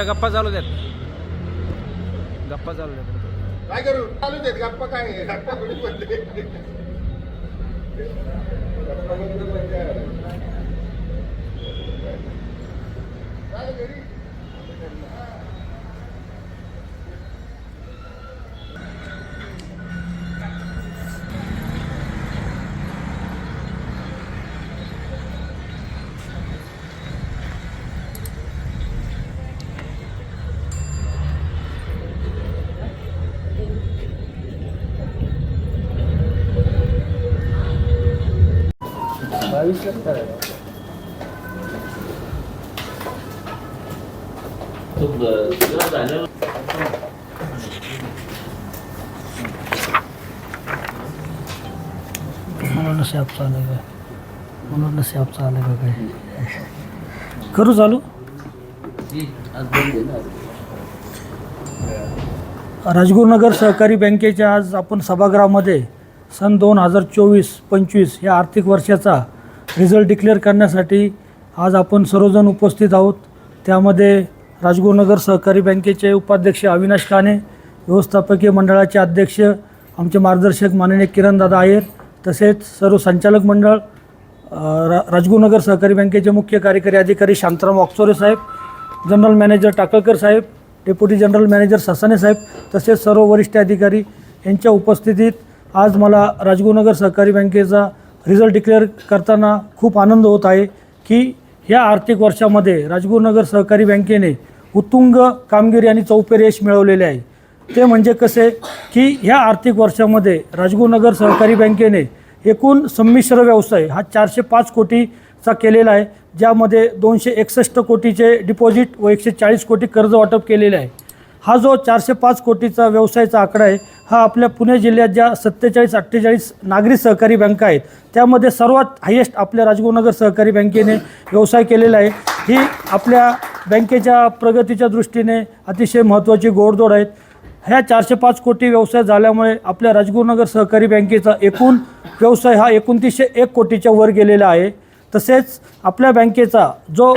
तुमच्या गप्पा चालू द्यात. गप्पा चालू द्यात. काय करू? चालू देत गप्पा काय? गप्पा थोडी बनते गप्पा बंद म्हणून शॅप चालू का म्हणून शॅप चालू का काय करू चालू? राजगुरुनगर सहकारी बँकेच्या आज आपण सभागृहामध्ये सन दोन हजार चोवीस पंचवीस या आर्थिक वर्षाचा रिझल्ट डिक्लेअर करण्यासाठी आज आपण सर्वजण उपस्थित आहोत. त्यामध्ये राजगुरुनगर सहकारी बँकेचे उपाध्यक्ष अविनाश काणे व्यवस्थापकीय मंडळाचे अध्यक्ष आमचे मार्गदर्शक माननीय किरणदादा आयर तसेच सर्व संचालक मंडळ रा राजगुरुनगर सहकारी बँकेचे मुख्य कार्यकारी अधिकारी Shantaram ऑक्सोरे saheb general manager Takalkar saheb deputy general manager Sasane saheb तसेच सर्व वरिष्ठ अधिकारी यांच्या उपस्थितीत आज मला राजगुरुनगर सहकारी बँकेचा रिझल्ट डिक्लेअर करताना खूप आनंद होत आहे की ह्या आर्थिक वर्षामध्ये राजगुरुनगर सहकारी बँकेने उत्तुंग कामगिरी आणि चौपेर यश मिळवलेले आहे. ते म्हणजे कसे की ह्या आर्थिक वर्षामध्ये राजगुरुनगर सहकारी बँकेने एकूण संमिश्र व्यवसाय हा चारशे पाच कोटीचा केलेला आहे ज्यामध्ये दोनशे एकसष्ट कोटीचे डिपॉझिट व एकशे चाळीस कोटी कर्ज वाटप केलेले आहे. हा जो चारशे पाच कोटीचा व्यवसायाचा आकडा आहे हा आपल्या पुणे जिल्ह्यात ज्या सत्तेचाळीस अठ्ठेचाळीस नागरी सहकारी बँका आहेत त्यामध्ये सर्वात हायेस्ट आपल्या राजगुरुनगर सहकारी बँकेने व्यवसाय केलेला आहे. ही आपल्या बँकेच्या प्रगतीच्या दृष्टीने अतिशय महत्त्वाची गोडदोड आहेत ह्या चारशे पाच कोटी व्यवसाय झाल्यामुळे आपल्या राजगुरुनगर सहकारी बँकेचा एकूण व्यवसाय हा एकोणतीसशे एक कोटीच्या वर गेलेला आहे. तसेच आपल्या बँकेचा जो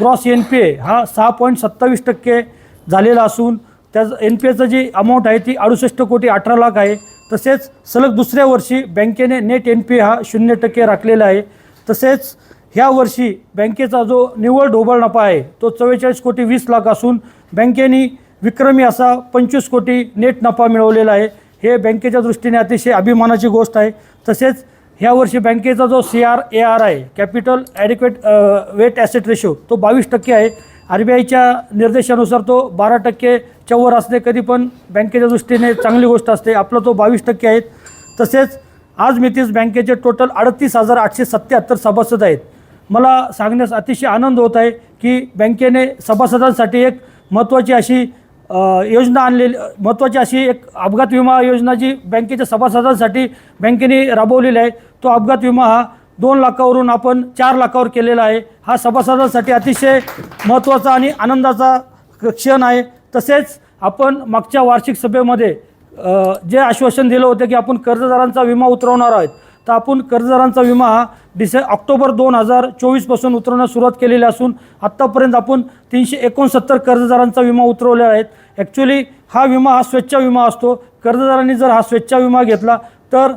ग्रॉस एन पी ए हा सहा पॉईंट सत्तावीस टक्के झालेला असून त्या एन पी एचं जी अमाऊंट आहे ती अडुसष्ट कोटी अठरा लाख आहे. तसेच सलग दुसऱ्या वर्षी बँकेने नेट एन पी हा शून्य टक्के राखलेला आहे. तसेच ह्या वर्षी बँकेचा जो निव्वळ ढोबळ नफा आहे तो चव्वेचाळीस कोटी वीस लाख असून बँकेने विक्रमी असा पंचवीस कोटी नेट नफा मिळवलेला आहे. हे बँकेच्या दृष्टीने अतिशय अभिमानाची गोष्ट आहे. तसेच ह्या वर्षी बँकेचा जो सी आर ए आर आहे capital adequate weight asset ratio तो बावीस टक्के आहे. आर बी आयच्या निर्देशानुसार तो बारा टक्केच्या वर असणे कधी पण बँकेच्या दृष्टीने चांगली गोष्ट असते. आपला तो बावीस टक्के आहेत. तसेच आज मितीस बँकेचे टोटल अडतीस हजार आठशे सत्याहत्तर सभासद आहेत. मला सांगण्यास अतिशय आनंद होत आहे की बँकेने सभासदांसाठी एक महत्त्वाची अशी योजना आणलेली महत्त्वाची अशी एक अपघात विमा योजना जी बँकेच्या सभासदांसाठी बँकेने राबवलेली आहे तो अपघात विमा हा दोन लाखावरून आपण चार लाखावर केलेला आहे. हा सभासदांसाठी अतिशय महत्त्वाचा आणि आनंदाचा क्षण आहे. तसेच आपण मागच्या वार्षिक सभेमध्ये जे आश्वासन दिलं होतं की आपण कर्जदारांचा विमा उतरवणार आहोत तर आपण कर्जदारांचा विमा हा डिसे ऑक्टोबर दोन हजार चोवीसपासून उतरवण्यास सुरुवात केलेली असून आत्तापर्यंत आपण तीनशे एकोणसत्तर कर्जदारांचा विमा उतरवलेला आहेत ॲक्च्युली हा विमा हा स्वेच्छा विमा असतो. कर्जदारांनी जर हा स्वेच्छा विमा घेतला तर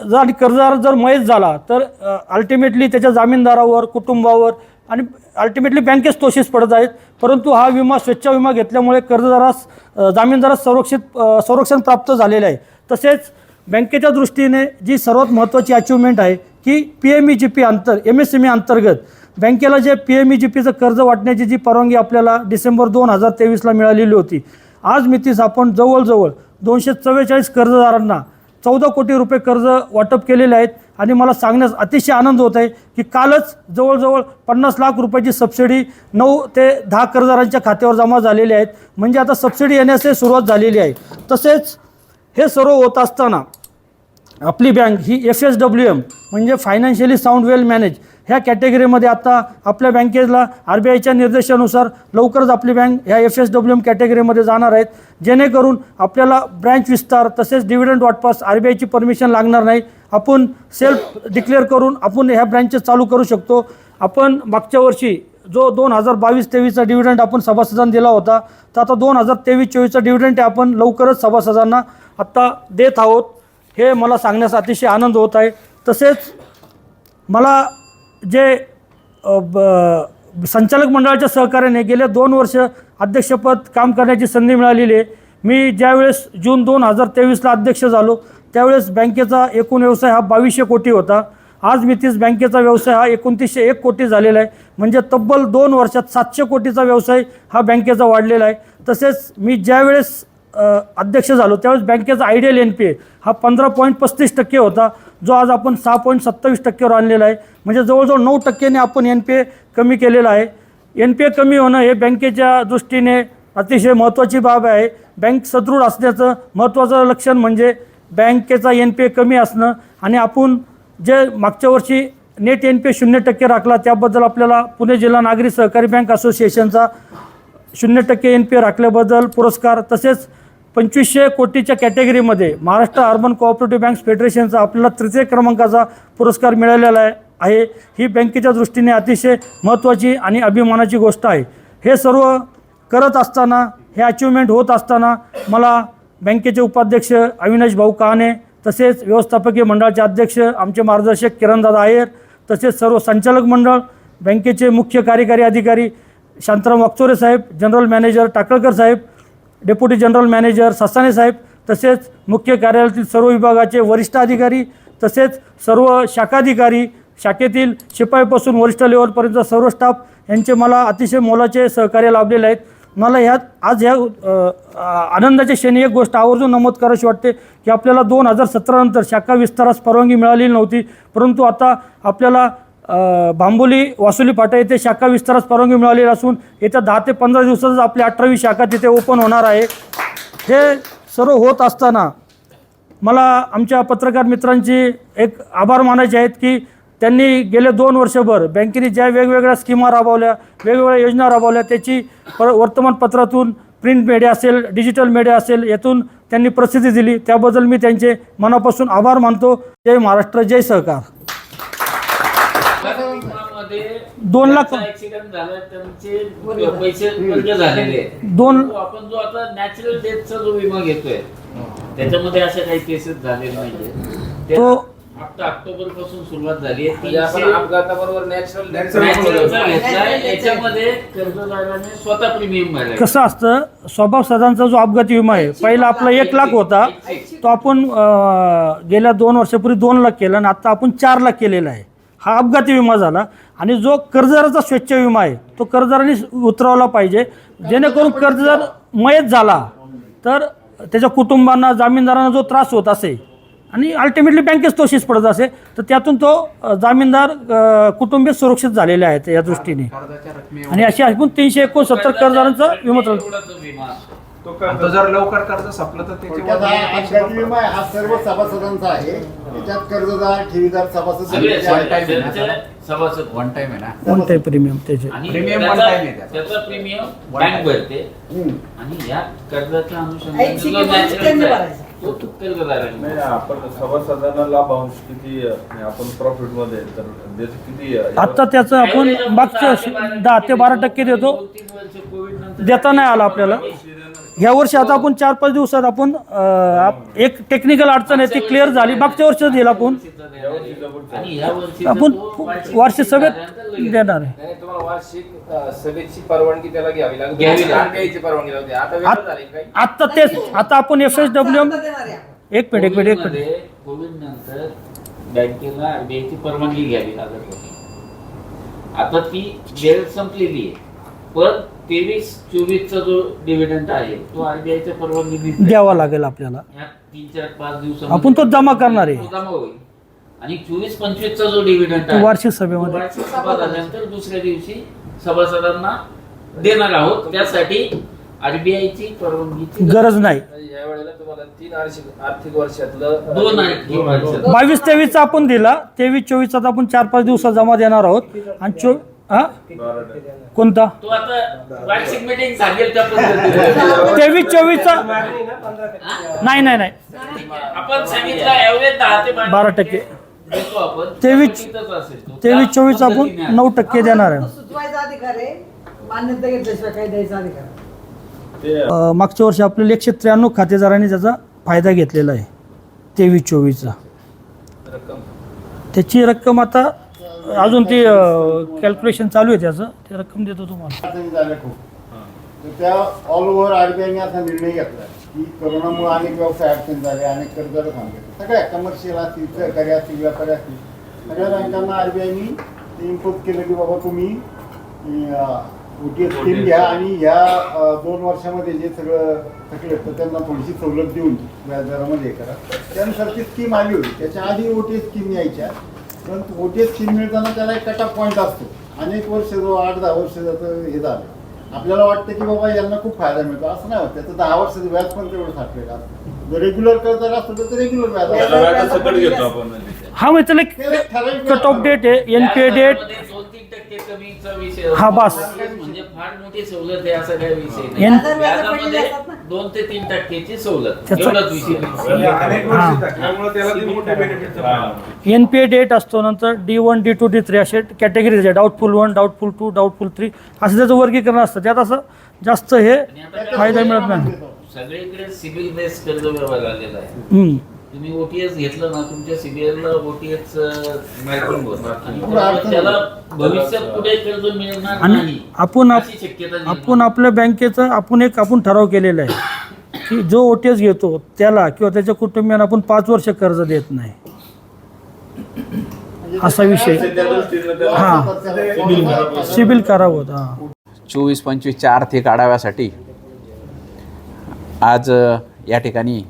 जर आणि कर्जदार जर मयत झाला तर अल्टिमेटली त्याच्या जामीनदारावर कुटुंबावर आणि अल्टिमेटली बँकेच तोशीस पडत आहेत. परंतु हा विमा स्वेच्छा विमा घेतल्यामुळे कर्जदारास जामीनदारास संरक्षित संरक्षण प्राप्त झालेलं आहे. तसेच बँकेच्या दृष्टीने जी सर्वात महत्त्वाची अचिव्हमेंट आहे की P M E G P अंतर एम एस एम ई अंतर्गत बँकेला जे पी एम ई जी पीचं कर्ज वाटण्याची जी परवानगी आपल्याला डिसेंबर दोन हजार तेवीसला मिळालेली होती आज मितीस आपण जवळजवळ दोनशे चव्वेचाळीस कर्जदारांना चौदा कोटी रुपये कर्ज वाटप केलेले आहेत आणि मला सांगण्यास अतिशय आनंद होत आहे की कालच जवळजवळ पन्नास लाख रुपयाची सबसिडी नऊ ते दहा कर्जदारांच्या खात्यावर जमा झालेली आहेत. म्हणजे आता सबसिडी येण्यास सुरुवात झालेली आहे. तसेच हे सर्व होत असताना आपली बँक ही एफ एस डब्ल्यू एम म्हणजे फायनान्शियली साऊंड वेल मॅनेज ह्या कॅटेगरीमध्ये आता आपल्या बँकेला आर बी आयच्या निर्देशानुसार लवकरच आपली बँक ह्या एफ एस डब्ल्यू एम कॅटेगरीमध्ये जाणार आहेत. जेणेकरून आपल्याला ब्रँच विस्तार तसेच डिव्हिडंड वाटपास आर बी आयची परमिशन लागणार नाही. आपण सेल्फ डिक्लेअर करून आपण ह्या ब्रँचेस चालू करू शकतो. आपण मागच्या वर्षी जो दोन हजार बावीस तेवीसचा डिव्हिडंड आपण सभासदांना दिला होता तर आता दोन हजार तेवीस चोवीसचा डिव्हिडंड आपण लवकरच सभासदांना आत्ता देत आहोत. हे मला सांगण्यास अतिशय आनंद होत आहे. तसेच मला जे ब- संचालक मंडळाच्या सहकार्याने गेले दोन वर्ष अध्यक्षपद काम करण्याची संधी मिळालेली आहे. मी ज्यावेळेस जून दोन हजार तेवीसला अध्यक्ष झालो त्यावेळेस बँकेचा एकूण व्यवसाय हा बावीसशे कोटी होता. आज मितीस बँकेचा व्यवसाय हा एकोणतीसशे एक कोटी झालेला आहे. म्हणजे तब्बल दोन वर्षात सातशे कोटीचा व्यवसाय हा बँकेचा वाढलेला आहे. तसेच मी ज्यावेळेस अध्यक्ष झालो. त्यावेळेस बँकेचा आयडियल एन पी ए. हा पंधरा पॉईंट पस्तीस टक्के होता. जो आज आपण सहा पॉईंट सत्तावीस टक्केवर आणलेला आहे. म्हणजे जवळजवळ नऊ टक्क्याने आपण एन पी ए कमी केलेला आहे. एन पी ए कमी होणं हे बँकेच्या दृष्टीने अतिशय महत्त्वाची बाब आहे. बँक सदृढ असण्याचं महत्त्वाचं लक्षण म्हणजे बँकेचा एन पी ए कमी असणं. आणि आपण जे मागच्या वर्षी नेट एन पी ए शून्य टक्के राखला त्याबद्दल आपल्याला पुणे जिल्हा नागरी सहकारी बँक असोसिएशनचा शून्य टक्के एन पी ए राखल्याबद्दल पुरस्कार तसेच पंचवीसशे कोटीच्या कॅटेगरीमध्ये महाराष्ट्र अर्बन कोऑपरेटिव्ह बँक्स फेडरेशनचा आपल्याला तृतीय क्रमांकाचा पुरस्कार मिळालेला आहे आहे. ही बँकेच्या दृष्टीने अतिशय महत्त्वाची आणि अभिमानाची गोष्ट आहे. हे सर्व करत असताना हे अचिव्हमेंट होत असताना मला बँकेचे उपाध्यक्ष अविनाश भाऊ कहाणे तसेच व्यवस्थापकीय मंडळाचे अध्यक्ष आमचे मार्गदर्शक किरणदादा आयर तसेच सर्व संचालक मंडळ बँकेचे मुख्य कार्यकारी अधिकारी शांताराम वाक्चोरे साहेब जनरल मॅनेजर टाकळकर साहेब डेप्युटी जनरल मॅनेजर ससाने साहेब तसेच मुख्य कार्यालयातील सर्व विभागाचे वरिष्ठ अधिकारी तसेच सर्व शाखाधिकारी शाखेतील शिपाईपासून वरिष्ठ लेवलपर्यंत सर्व स्टाफ यांचे मला अतिशय मोलाचे सहकार्य लाभलेले आहेत. मला ह्यात आज ह्या आनंदाच्या क्षणी एक गोष्ट आवर्जून नमूद करावीशी वाटते की आपल्याला दोन हजार सतरानंतर शाखा विस्तारास परवानगी मिळालेली नव्हती परंतु आता आपल्याला बांबोली वासुली फाटा येथे शाखा विस्तारास परवानगी मिळालेली असून येत्या दहा ते पंधरा दिवसातच आपली अठरावी शाखा तिथे ओपन होणार आहे. हे सर्व होत असताना मला आमच्या पत्रकार मित्रांची एक आभार मानायचे आहेत की त्यांनी गेले दोन वर्षभर बँकेने ज्या वेगवेगळ्या स्कीमा राबवल्या वेगवेगळ्या योजना राबवल्या त्याची पर वर्तमानपत्रातून प्रिंट मीडिया असेल डिजिटल मीडिया असेल यातून त्यांनी प्रसिद्धी दिली. त्याबद्दल मी त्यांचे मनापासून आभार मानतो. जय महाराष्ट्र जय सहकार. दोन लाख- ऍक्सिडेंट झाला त्यांचे पैसे वर्ग झालेले. दोन आपण जो आता नॅचरल डेथचा जो विमा घेतोय त्याच्यामध्ये अशा काही केसेस झालेल्या नाहीये. तो आता ऑक्टोबरपासून सुरुवात झाली आहे. म्हणजे अपघाताबरोबर नॅचरल याच्यामध्ये कर्जदाराने स्वतः प्रीमियम भरायचा कसं असतं स्वभाव सदांचा जो अपघाती विमा आहे पहिला आपला एक लाख होता तो आपण गेल्या दोन वर्षापूर्वी दोन लाख केला आणि आता आपण चार लाख केलेला आहे. हा अपघाती विमा झाला आणि जो कर्जदाराचा स्वच्छ विमा आहे तो कर्जदाराने उतरवला पाहिजे. जेणेकरून कर्जदार मयत झाला तर त्याच्या कुटुंबांना जामीनदारांना जो त्रास होत असे आणि अल्टिमेटली बँकेच तोशीच पडत असे तर त्यातून तो जामीनदार कुटुंबीय सुरक्षित झालेले आहेत या दृष्टीने. आणि अशी एकूण तीनशे एकोणसत्तर कर्जदारांचा विमा आणि तो जर लवकर कर्ज संपलं तर थोडक्यात हा अपघाती विमा आहे, हा सर्व सभासदांचा आहे. त्याच्यात कर्जदार ठेवीदार सभासद सगळे सगळे सभासद वन टाइम आहे ना? वन टाईप प्रीमियम त्याचे. आणि Premium one त्याचा- time आहे त्याचा. त्याचा प्रीमियम One बँक. भरते. हम्म. आणि या कर्जाच्या अनुषंगाने ऐच्छिक जो किंवा natural त्यांनी आहे, भरायचा. तो तो कर्जदाराने नाही आपण सभासदांना लाभांश किती अ, आपण प्रॉफिटमध्ये तर त्याचं किती अ, आता त्याचं आपण मागच्या वर्षी दहा ते बारा टक्के देतो. देता नाही आला आपल्याला. ह्या वर्षी आता आपण चार पाच दिवसात आपण अं, आप- एक टेक्निकल अडचण आहे ती क्लिअर झाली. मागच्या वर्षी दिला आपण. आणि या वर्षी आपण वार्षिक सभेत देणार आहे. नाही तुम्हाला वार्षिक अ, सभेची परवानगी त्याला घ्यावी लागते घ्यावी लागते. घ्यायची परवानगी लागते आता वेळ आत- झाली काही. आत्ता तेच आता आपण एफ एस डब्ल्यू एम. एक मिनिट एक मिनिट एक मिनिटमध्ये कोविड नंतर बँकेला आरबीआयची परवानगी घ्यावी लागत होती. आता ती वेळ संपलेली आहे. पण तेवीस चोवीसचा जो डिव्हिडंड आहे तो आरबीआयच्या परवानगी द्यावा लागेल आपल्याला. तीन चार पाच दिवसात आपण तो जमा करणार आहे. जमा होईल. आणि चोवीस पंचवीसचा जो डिव्हिडंड तो आहे वार्षिक तो सभेमध्ये वार्षिक सभा झाल्यानंतर दुसऱ्या दिवशी सभासदांना देणार आहोत. त्यासाठी आरबीआयची परवानगीची गरज नाही. या वेळेला तुम्हाला तीन आर्थिक आर्थिक वर्षातलं दोन आर्थिक वर्षात. बावीस तेवीसचा आपण दिला. तेवीस चोवीसचा आपण चार पाच दिवसात जमा देणार आहोत. आणि चो हा? कोणता? तो आता वार्षिक मीटिंग सांगेल त्या पद्धतीने तेवीस चोवीसचा? नाही नाही नाही. आपण सांगितलं ऍव्हरेज दहा ते बारा टक्के. देतो आपण. तेवीस- त्यापटीतच असेल तो. तेवीस चोवीस आपण नऊ टक्के देणार आहे. तो सुचवायचा अधिकार आहे. मान्यता घेतल्याशिवाय काही द्यायचा अधिकार नाही. ते अ, मागच्या वर्षी आपल्याला एकशे त्र्याण्णव खातेदारांनी त्याचा फायदा घेतलेला आहे. तेवीस चोवीसचा. रक्कम. त्याची रक्कम आता अजून ते कॅल्क्युलेशन चालू आहे त्याचं. ते रक्कम देतो तुम्हाला. अडचणी झाल्या खूप. तर त्या ऑल ओव्हर आरबीआयने असा निर्णय घेतला की करोनामुळे अनेक व्यवसाय अडचण झाले अनेक कर्जदार सांगितले सगळ्या कमर्शियल असतील सहकारी असतील व्यापारी असतील सगळ्या बँकांना आरबीआयनी ते इम्पोज केलं की बाबा तुम्ही ओ टी एस स्कीम घ्या आणि ह्या दोन वर्षामध्ये जे सगळं थकले तर त्यांना थोडीशी सवलत देऊन व्याजदरामध्ये हे करा. त्यानुसार ती स्कीम आली होती. त्याच्या आधी ओ टी एस स्कीम यायच्या. पण ओ टी एस स्कीम मिळताना त्याला एक कट ऑफ पॉईंट असतो? अनेक वर्ष जो आठ दहा वर्ष जातं हे झालं. आपल्याला वाटतं की बाबा यांना खूप फायदा मिळतो. असं नाही होत. त्याचं दहा वर्षाचं व्याज पण तेवढं साठलेलं असतं जर रेग्युलर कर्जदार असतो तर रेग्युलर व्याज त्याला असतं. व्याजासकट घेतो आपण म्हणजे. हा मग त्याला ते एक ठराविक कट ऑफ डेट आहे. एन पी त्या डेट दरामध्ये दोन तीन टक्के कमीचा विषय हा, बस. म्हणजे फार मोठी सवलत आहे असा काही विषय नाही. एन- व्याजा- व्याजा पडलेली व्याजामध्ये असतात ना. दोन ते तीन टक्क्याची सवलत. त्याचा- एवढाच विषय आहे. अनेक वर्षी टाकल्यामुळे त्याला ते मोठे benefit. N P A date असतो नंतर D one D two D three असे कॅटेगरीज आहे doubtful one doubtful two doubtful three असं त्याचं वर्गीकरण असतं. त्यात असं जास्त हे आणि आता फायदा मिळत नाही. सगळीकडे सिबिल बेस कर्ज व्यवहार आलेला आहे. हम्म. तुम्ही ओटीएस घेतलं ना तुमच्या सीबीएलला ओटीएस त्याला भविष्यात पुढे कर्ज मिळणार आणि नाही. आपण आप- अशी शक्यता निर्माण आपण आपल्या बँकेचं आपण एक आपण ठराव केलेला आहे की जो ओ टी एस घेतो त्याला किंवा त्याच्या कुटुंबियांना आपण पाच वर्ष कर्ज देत नाही. म्हणजे असा विषय. हा. सिबिल करावं हां. चोवीस पंचवीसच्या आर्थिक आढाव्यासाठी आज अ, या ठिकाणी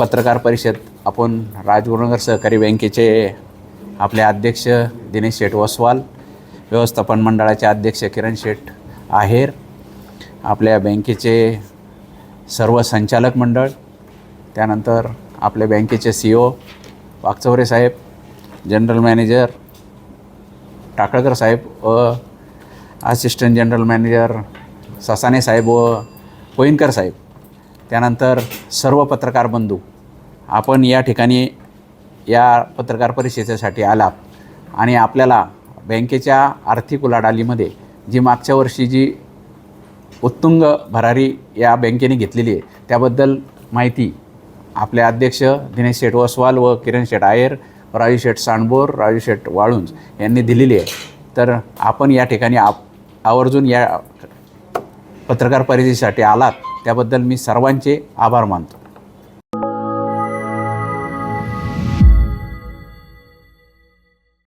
पत्रकार परिषद आपण राजगुरुनगर सहकारी बँकेचे आपले अध्यक्ष दिनेश शेठ वसवाल व्यवस्थापन मंडळाचे अध्यक्ष किरण शेठ आहेर आपल्या बँकेचे सर्व संचालक मंडळ त्यानंतर आपल्या बँकेचे सी ओ वागचौरे साहेब जनरल मॅनेजर टाकळकर साहेब व असिस्टंट जनरल मॅनेजर ससाने साहेब व कोईनकर साहेब. त्यानंतर सर्व पत्रकार बंधू आपण या ठिकाणी या पत्रकार परिषदेसाठी आलात आणि आपल्याला बँकेच्या आर्थिक उलाढालीमध्ये जी मागच्या वर्षी जी उत्तुंग भरारी या बँकेने घेतलेली आहे त्याबद्दल माहिती आपले अध्यक्ष दिनेश शेठ वसवाल व किरण शेठ आयर राजू शेठ सांडबोर राजू शेठ वाळुंज यांनी दिलेली आहे. तर आपण या ठिकाणी आप आवर्जून या पत्रकार परिषदेसाठी आलात त्याबद्दल मी सर्वांचे आभार मानतो.